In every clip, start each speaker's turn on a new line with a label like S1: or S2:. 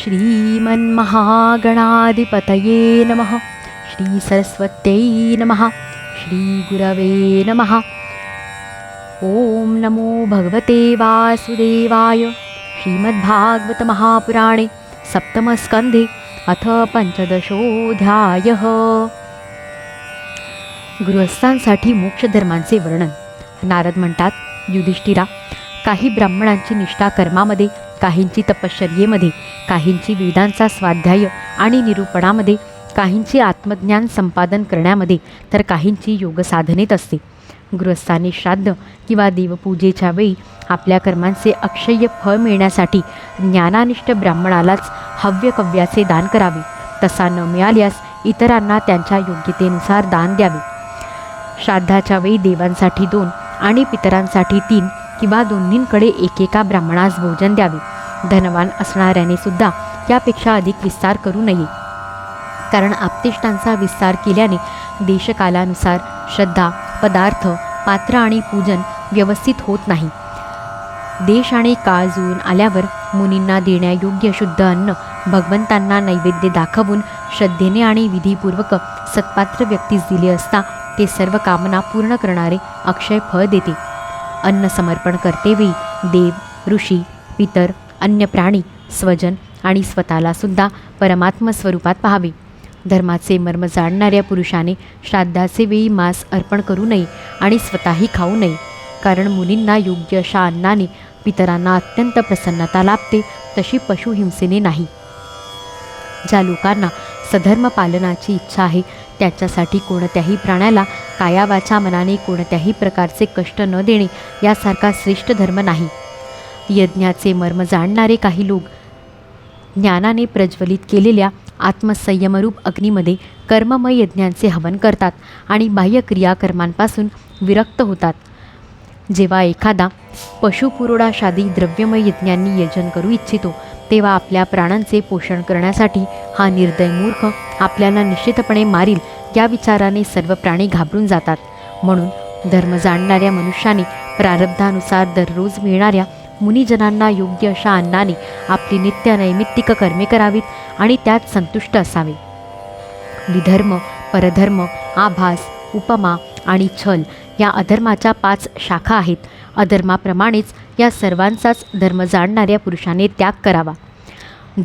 S1: श्रीमन्महागणाधिपतये नमः। श्रीसरस्वत्यै नमः। श्रीगुरवे नमः। ॐ नमो भगवते वासुदेवाय। श्रीमद्भागवतमहापुराणे सप्तमस्कन्धे अथ पंचदशोऽध्यायः गृहस्थांसाठी मोक्षधर्मांचे वर्णन। नारद म्हणतात युधिष्ठिरा काही ब्राह्मणांची निष्ठा कर्मामध्ये काहींची तपश्चर्येमध्ये काहींची वेदांचा स्वाध्याय आणि निरूपणामध्ये काहींची आत्मज्ञान संपादन करण्यामध्ये तर काहींची योगसाधनेत असते. गृहस्थाने श्राद्ध किंवा देवपूजेच्या वेळी आपल्या कर्मांचे अक्षय्य फळ मिळण्यासाठी ज्ञानानिष्ठ ब्राह्मणालाच हव्यकव्याचे दान करावे. तसा न मिळाल्यास इतरांना त्यांच्या योग्यतेनुसार दान द्यावे. श्राद्धाच्या वेळी देवांसाठी दोन आणि पितरांसाठी तीन किंवा दोन्हींकडे एकेका ब्राह्मणास भोजन द्यावे. धनवान असणाऱ्याने सुद्धा यापेक्षा अधिक विस्तार करू नये. कारण आपतिष्टांचा विस्तार केल्याने देशकालानुसार श्रद्धा पदार्थ पात्र आणि पूजन व्यवस्थित होत नाही. देश आणि काळ जुळून आल्यावर मुनींना देण्यायोग्य शुद्ध अन्न भगवंतांना नैवेद्य दाखवून श्रद्धेने आणि विधीपूर्वक सत्पात्र व्यक्तीस दिले असता ते सर्व कामना पूर्ण करणारे अक्षय फळ देते. अन्न समर्पण करतेवेळी देव ऋषी पितर अन्य प्राणी स्वजन आणि स्वतःलासुद्धा परमात्म स्वरूपात पाहावे. धर्माचे मर्म जाणणाऱ्या पुरुषाने श्राद्धाचे वेळी मांस अर्पण करू नये आणि स्वतःही खाऊ नये. कारण मुलींना योग्य अशा अन्नाने पितरांना अत्यंत प्रसन्नता लाभते तशी पशुहिंसेने नाही. ज्या लोकांना सधर्म पालनाची इच्छा आहे त्याच्यासाठी कोणत्याही प्राण्याला कायावाच्या मनाने कोणत्याही प्रकारचे कष्ट न देणे यासारखा श्रेष्ठ धर्म नाही. यज्ञाचे मर्म जाणणारे काही लोक ज्ञानाने प्रज्वलित केलेल्या आत्मसंयमरूप अग्नीमध्ये कर्ममय यज्ञांचे हवन करतात आणि बाह्य क्रियाकर्मांपासून विरक्त होतात. जेव्हा एखादा पशुपुरोडाशादी द्रव्यमय यज्ञांनी यजन करू इच्छितो तेव्हा आपल्या प्राणांचे पोषण करण्यासाठी हा निर्दय मूर्ख आपल्याला निश्चितपणे मारील या विचाराने सर्व प्राणी घाबरून जातात. म्हणून धर्म जाणणाऱ्या मनुष्याने प्रारब्धानुसार दररोज मिळणाऱ्या मुनिजनांना योग्य अशा अन्नाने आपली नित्य नैमित्तिक कर्मे करावीत आणि त्यात संतुष्ट असावे. विधर्म परधर्म आभास उपमा आणि छल या अधर्माच्या पाच शाखा आहेत. अधर्माप्रमाणेच या सर्वांचाच धर्म जाणणाऱ्या पुरुषाने त्याग करावा.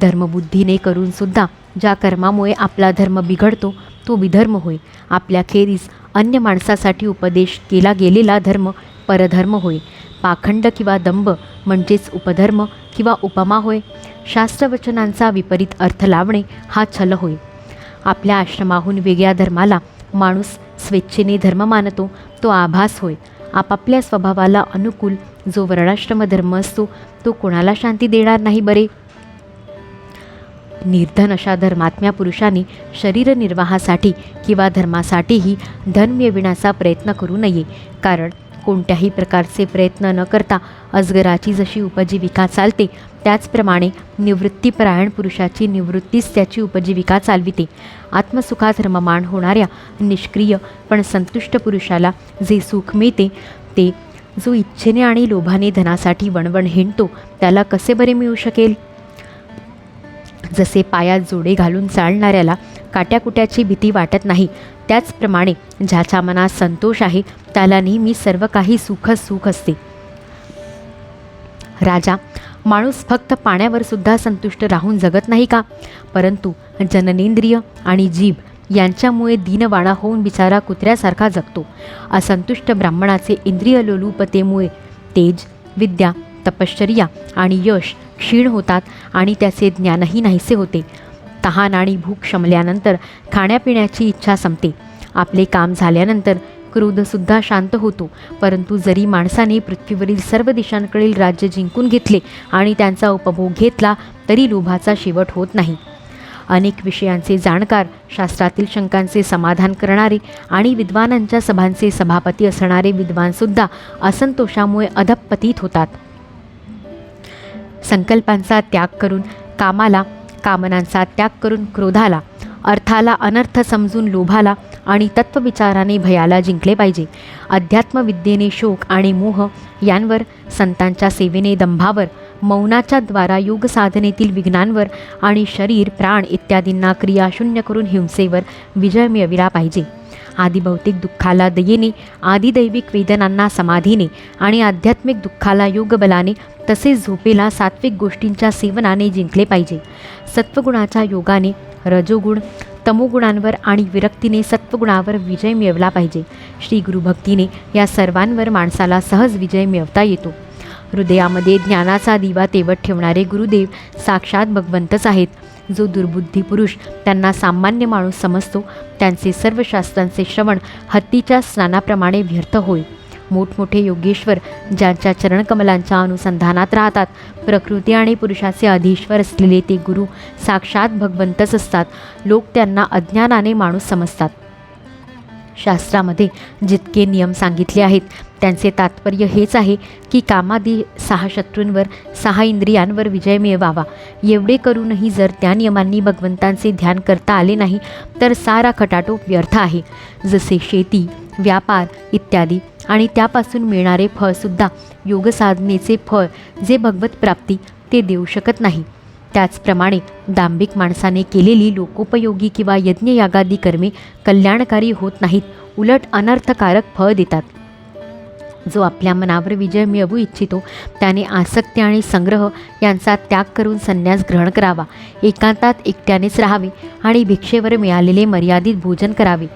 S1: धर्मबुद्धीने करूनसुद्धा ज्या कर्मामुळे आपला धर्म बिघडतो तो विधर्म होय. आपल्याखेरीज अन्य माणसासाठी उपदेश केला गेलेला धर्म परधर्म होय. पाखंड किंवा दंभ म्हणजेच उपधर्म किंवा उपमा होय. शास्त्रवचनांचा विपरीत अर्थ लावणे हा छल होय. आपल्या आश्रमाहून वेगळ्या धर्माला माणूस स्वेच्छेने धर्म मानतो तो आभास होय. आपापल्या स्वभावाला अनुकूल जो वर्णाश्रम धर्म असतो तो कोणाला शांती देणार नाही बरे? निर्धन अशा धर्मात्म्या पुरुषाने शरीरनिर्वाहासाठी किंवा धर्मासाठीही धन मिळविण्याचा प्रयत्न करू नये. कारण कोणत्याही प्रकारचे प्रयत्न न करता अजगराची जशी उपजीविका चालते त्याचप्रमाणे निवृत्तीपरायण पुरुषाची निवृत्तीच त्याची उपजीविका चालविते. आत्मसुखात रममाण होणाऱ्या निष्क्रिय पण संतुष्ट पुरुषाला जे सुख मिळते ते जो इच्छेने आणि लोभाने धनासाठी वणवण हिंडतो त्याला कसे बरे मिळू शकेल? जसे पायात जोडे घालून चालणाऱ्याला काट्याकुट्याची भीती वाटत नाही त्याचप्रमाणे ज्याच्या मनात संतोष आहे त्याला नेहमी सर्व काही सुखच सुख असते. राजा माणूस फक्त पाण्यावर सुद्धा संतुष्ट राहून जगत नाही का? परंतु जननेंद्रिय आणि जीभ यांच्यामुळे दीनवाणा होऊन बिचारा कुत्र्यासारखा जगतो. असंतुष्ट ब्राह्मणाचे इंद्रिय लोलूपतेमुळे तेज विद्या तपश्चर्या आणि यश क्षीण होतात आणि त्याचे ज्ञानही नाहीसे होते. तहान आणि भूक शमल्यानंतर खाण्यापिण्याची इच्छा संपते. आपले काम झाल्यानंतर क्रोधसुद्धा शांत होतो. परंतु जरी माणसाने पृथ्वीवरील सर्व देशांकडील राज्य जिंकून घेतले आणि त्यांचा उपभोग घेतला तरी लोभाचा शेवट होत नाही. अनेक विषयांचे जाणकार शास्त्रातील शंकांचे समाधान करणारे आणि विद्वानांच्या सभांचे सभापती असणारे विद्वानसुद्धा असंतोषामुळे अधपतीत होतात. संकल्पांचा त्याग करून कामाला कामनांचा त्याग करून क्रोधाला अर्थाला अनर्थ समजून लोभाला आणि तत्वविचाराने भयाला जिंकले पाहिजे. अध्यात्मविद्येने शोक आणि मोह यांवर संतांच्या सेवेने दंभावर मौनाच्या द्वारा योग साधनेतील विघ्नांवर आणि शरीर प्राण इत्यादींना क्रियाशून्य करून हिंसेवर विजय मिळविला पाहिजे. आदिभौतिक दुःखाला दयेने आदिदैविक वेदनांना समाधीने आणि आध्यात्मिक दुःखाला योगबलाने तसेच झोपेला सात्विक गोष्टींच्या सेवनाने जिंकले पाहिजे. सत्वगुणाच्या योगाने रजोगुण तमोगुणांवर आणि विरक्तीने सत्वगुणावर विजय मिळवला पाहिजे. श्री गुरुभक्तीने या सर्वांवर माणसाला सहज विजय मिळवता येतो. हृदयामध्ये ज्ञानाचा दिवा तेवत ठेवणारे गुरुदेव साक्षात भगवंतच आहेत. जो दुर्बुद्धी पुरुष त्यांना सामान्य माणूस समजतो त्यांचे सर्व शास्त्रांचे श्रवण हत्तीच्या स्नानाप्रमाणे व्यर्थ होय. मोठमोठे योगेश्वर ज्यांच्या चरणकमलांच्या अनुसंधानात राहतात. प्रकृती आणि पुरुषाचे अधीश्वर असलेले ते गुरु साक्षात भगवंतच असतात. लोक त्यांना अज्ञानाने माणूस समजतात. शास्त्रामध्ये जितके नियम सांगितले आहेत त्यांचे तात्पर्य हेच आहे की कामादी सहा शत्रूंवर सहा इंद्रियांवर विजय मिळवावा. एवढे करूनही जर त्या नियमांनी भगवंतांचे ध्यान करता आले नाही तर सारा खटाटोप व्यर्थ आहे. जसे शेती व्यापार इत्यादी आणि त्यापासून मिळणारे फळसुद्धा योगसाधनेचे फळ जे भगवत प्राप्ती ते देऊ शकत नाही. त्याचप्रमाणे दांभिक माणसाने केलेली लोकोपयोगी किंवा यज्ञयागादी कर्मे कल्याणकारी होत नाहीत उलट अनर्थकारक फळ देतात. जो आपल्या मनावर विजय मिळवू इच्छितो त्याने आसक्ती आणि संग्रह यांचा त्याग करून संन्यास ग्रहण करावा एकांतात एकट्यानेच राहावे आणि भिक्षेवर मिळालेले मर्यादित भोजन करावे.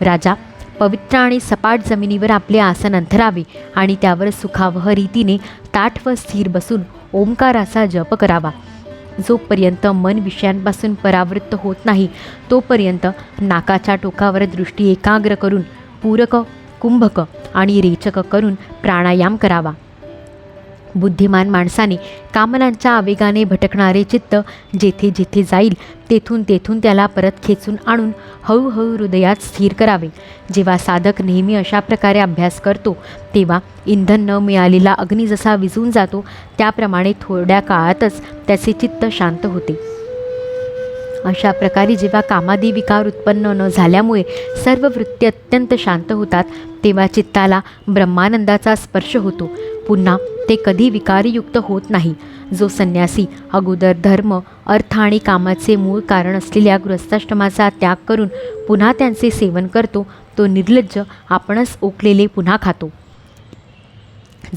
S1: राजा पवित्र आणि सपाट जमिनीवर आपले आसन अंथरावे आणि त्यावर सुखावह रीतीने ताठ व स्थिर बसून ओंकाराचा जप करावा. जोपर्यंत मन विषयांपासून परावृत्त होत नाही तोपर्यंत नाकाच्या टोकावर दृष्टी एकाग्र करून पूरक कुंभक आणि रेचक करून प्राणायाम करावा. बुद्धिमान माणसाने कामनांच्या आवेगाने भटकणारे चित्त जेथे जेथे जाईल तेथून तेथून त्याला परत खेचून आणून हळूहळू हृदयात स्थिर करावे. जेव्हा साधक नेहमी अशा प्रकारे अभ्यास करतो तेव्हा इंधन न मिळालेला अग्नी जसा विझून जातो त्याप्रमाणे थोड्या काळातच त्याचे चित्त शांत होते. अशा प्रकारे जेव्हा कामादी विकार उत्पन्न न झाल्यामुळे सर्व वृत्ती अत्यंत शांत होतात तेव्हा चित्ताला ब्रह्मानंदाचा स्पर्श होतो. पुन्हा ते कधी विकारयुक्त होत नाही. जो संन्यासी अगोदर धर्म अर्थ आणि कामाचे मूळ कारण असलेल्या गृहस्थाश्रमाचा त्याग करून पुन्हा त्यांचे सेवन करतो तो निर्लज्ज आपणच ओकलेले पुन्हा खातो.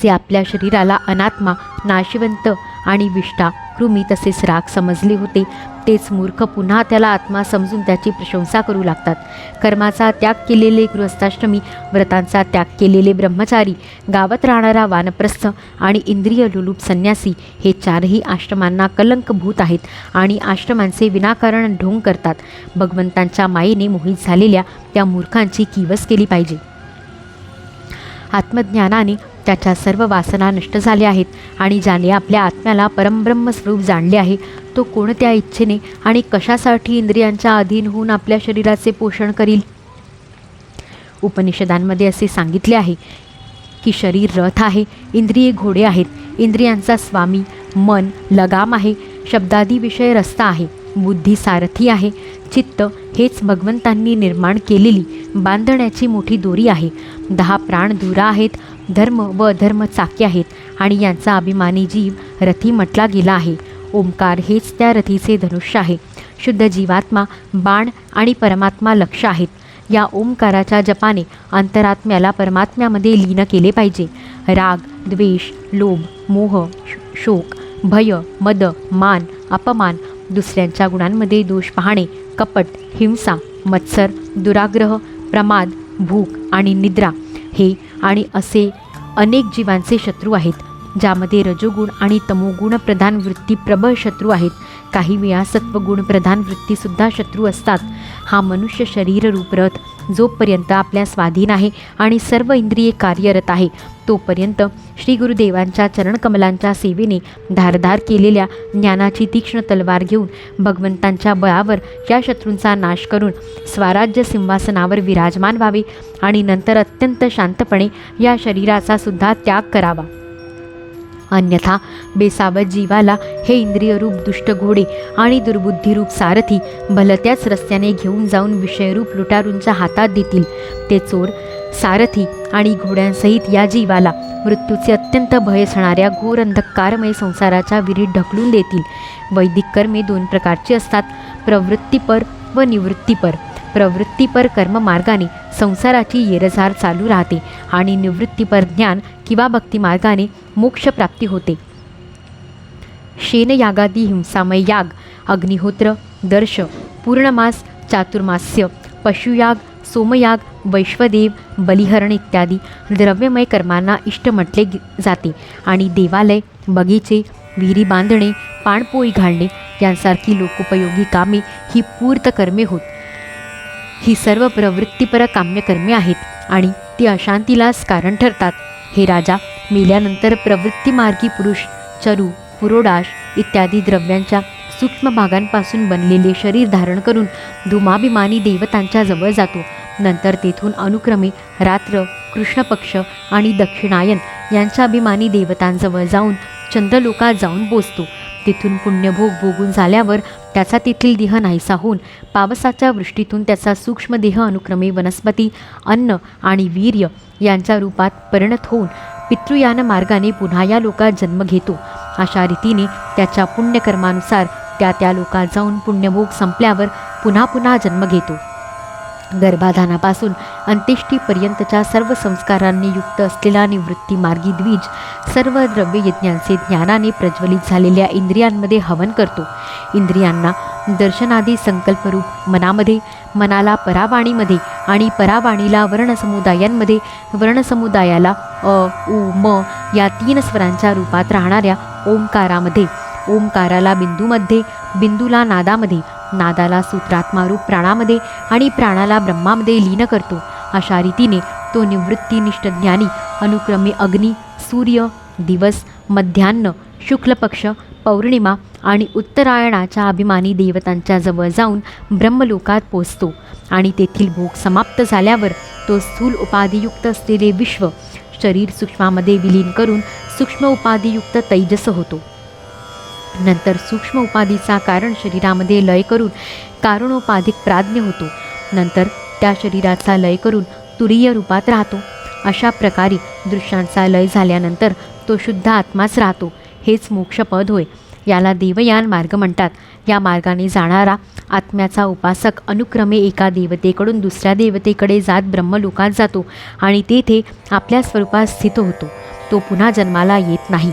S1: जे आपल्या शरीराला अनात्मा नाशिवंत आणि विष्ठा कृमी तसेच राग समजले होते. तेच मूर्ख पुन्हा त्याला आत्मा समजून त्याची प्रशंसा करू लागतात. कर्माचा त्याग केलेले गृहस्थाष्टमी व्रतांचा त्याग केलेले ब्रह्मचारी गावात राहणारा वानप्रस्थ आणि इंद्रिय लुलूप संन्यासी हे चारही आश्रमांना कलंकभूत आहेत आणि आश्रमांचे विनाकारण ढोंग करतात. भगवंतांच्या मायेने मोहित झालेल्या त्या मूर्खांची किवस केली पाहिजे. आत्मज्ञानाने त्याच्या सर्व वासना नष्ट झाल्या आहेत आणि ज्याने आपल्या आत्म्याला परमब्रह्म स्वरूप जाणले आहे तो कोणत्या इच्छेने आणि कशासाठी इंद्रियांच्या अधीन होऊन आपल्या शरीराचे पोषण करील? उपनिषदांमध्ये असे सांगितले आहे की शरीर रथ आहे इंद्रिये घोडे आहेत इंद्रियांचा स्वामी मन लगाम आहे शब्दादी विषय रस्ता आहे बुद्धी सारथी आहे चित्त हेच भगवंतांनी निर्माण केलेली बांधण्याची मोठी दोरी आहे दहा प्राण धुरा आहेत धर्म व अधर्म चाके आहेत आणि यांचा अभिमानी जीव रथी म्हटला गेला आहे. ओंकार हेच त्या रथीचे धनुष्य आहे. शुद्ध जीवात्मा बाण आणि परमात्मा लक्ष आहेत. या ओंकाराच्या जपाने अंतरात्म्याला परमात्म्यामध्ये लीन केले पाहिजे. राग द्वेष लोभ मोह शोक भय मद मान अपमान दुसऱ्यांच्या गुणांमध्ये दोष पाहणे कपट हिंसा मत्सर दुराग्रह प्रमाद भूक आणि निद्रा हे आणि असे अनेक जीवांचे शत्रू आहेत ज्यामध्ये रजोगुण आणि तमोगुण प्रधान वृत्ती प्रबळ शत्रू आहेत. काही वेळा सत्वगुण प्रधान वृत्तीसुद्धा शत्रू असतात. हा मनुष्य शरीर रूप रथ जोपर्यंत आपल्या स्वाधीन आहे आणि सर्व इंद्रिये कार्यरत आहे तोपर्यंत श्री गुरुदेवांच्या चरणकमलांच्या सेवेने धारधार केलेल्या ज्ञानाची तीक्ष्ण तलवार घेऊन भगवंतांच्या बळावर या शत्रूंचा नाश करून स्वराज्य सिंहासनावर विराजमान व्हावे आणि नंतर अत्यंत शांतपणे या शरीराचा सुद्धा त्याग करावा. अन्यथा बेसावत जीवाला हे इंद्रियरूप दुष्ट घोडे आणि दुर्बुद्धीरूप सारथी भलत्याच रस्त्याने घेऊन जाऊन विषयरूप लुटारूंच्या हातात देतील. ते चोर सारथी आणि घोड्यांसहित या जीवाला मृत्यूचे अत्यंत भय असणाऱ्या घोर अंधकारमय संसाराच्या विरीत ढकलून देतील. वैदिक कर्मे दोन प्रकारची असतात प्रवृत्तीपर व निवृत्तीपर. प्रवृत्तीपर कर्ममार्गाने संसाराची येरझार चालू राहते आणि निवृत्तीपर ज्ञान किंवा भक्तिमार्गाने मोक्षप्राप्ती होते. शेनयागादी हिंसामय याग अग्निहोत्र दर्श पूर्णमास चातुर्मास्य पशुयाग सोमयाग वैश्वदेव बलिहरण इत्यादी द्रव्यमय कर्मांना इष्ट म्हटले जाते आणि देवालय बगीचे विहिरी बांधणे पाणपोळी घालणे यांसारखी लोकोपयोगी कामे ही पूर्त कर्मे होत. ही सर्व प्रवृत्तीपर काम्यकर्मे आहेत आणि ती अशांतीलाच कारण ठरतात. हे राजा मेल्यानंतर प्रवृत्तीमार्गी पुरुष चरू पुरोडाश इत्यादी द्रव्यांच्या सूक्ष्म भागांपासून बनलेले शरीर धारण करून धुमाभिमानी देवतांच्या जवळ जातो. नंतर तेथून अनुक्रमे रात्र कृष्णपक्ष आणि दक्षिणायन यांच्या अभिमानी देवतांजवळ जाऊन चंद्रलोकात जाऊन पोचतो तेथून पुण्यभोग भोगून झाल्यावर त्याचा तेथील देह नाहीसा होऊन पावसाच्या वृष्टीतून त्याचा सूक्ष्म देह अनुक्रमे वनस्पती अन्न आणि वीर्य यांच्या रूपात परिणत होऊन पितृयान मार्गाने पुन्हा या लोकात जन्म घेतो. अशा रीतीने त्याच्या पुण्यकर्मानुसार त्या त्या लोकात जाऊन पुण्यभोग संपल्यावर पुन्हा पुन्हा जन्म घेतो. गर्भाधानापासून अंत्येष्टीपर्यंतच्या सर्व संस्कारांनी युक्त असलेला निवृत्ती मार्गी द्विज सर्व द्रव्ययज्ञांचे ज्ञानाने प्रज्वलित झालेल्या इंद्रियांमध्ये हवन करतो. इंद्रियांना दर्शनादी संकल्परूप मनामध्ये मनाला परावाणीमध्ये आणि परावाणीला वर्णसमुदायांमध्ये वर्णसमुदायाला अ उ म या तीन स्वरांच्या रूपात राहणाऱ्या ओंकारामध्ये ओंकाराला बिंदूमध्ये बिंदूला नादामध्ये नादाला सूत्रात्मारूप प्राणामध्ये आणि प्राणाला ब्रह्मामध्ये लीन करतो. अशा रीतीने तो निवृत्तीनिष्ठ ज्ञानी अनुक्रमे अग्नी सूर्य दिवस मध्यान्ह शुक्लपक्ष पौर्णिमा आणि उत्तरायणाच्या अभिमानी देवतांच्या जवळ जाऊन ब्रह्मलोकात पोचतो आणि तेथील भोग समाप्त झाल्यावर तो स्थूल उपाधियुक्त असलेले विश्व शरीर सूक्ष्मामध्ये विलीन करून सूक्ष्म उपाधियुक्त तैजस होतो. नंतर सूक्ष्म उपाधीचा कारण शरीरामध्ये लय करून कारणोपाधिक प्राज्ञ होतो. नंतर त्या शरीराचा लय करून तुरीय रूपात राहतो. अशा प्रकारे दृश्यांचा लय झाल्यानंतर तो शुद्ध आत्माच राहतो. हेच मोक्षपद होय. याला देवयान मार्ग म्हणतात. या मार्गाने जाणारा आत्म्याचा उपासक अनुक्रमे एका देवतेकडून दुसऱ्या देवतेकडे जात ब्रह्मलोकात जातो आणि तेथे आपल्या स्वरूपात स्थित होतो. तो पुन्हा जन्माला येत नाही.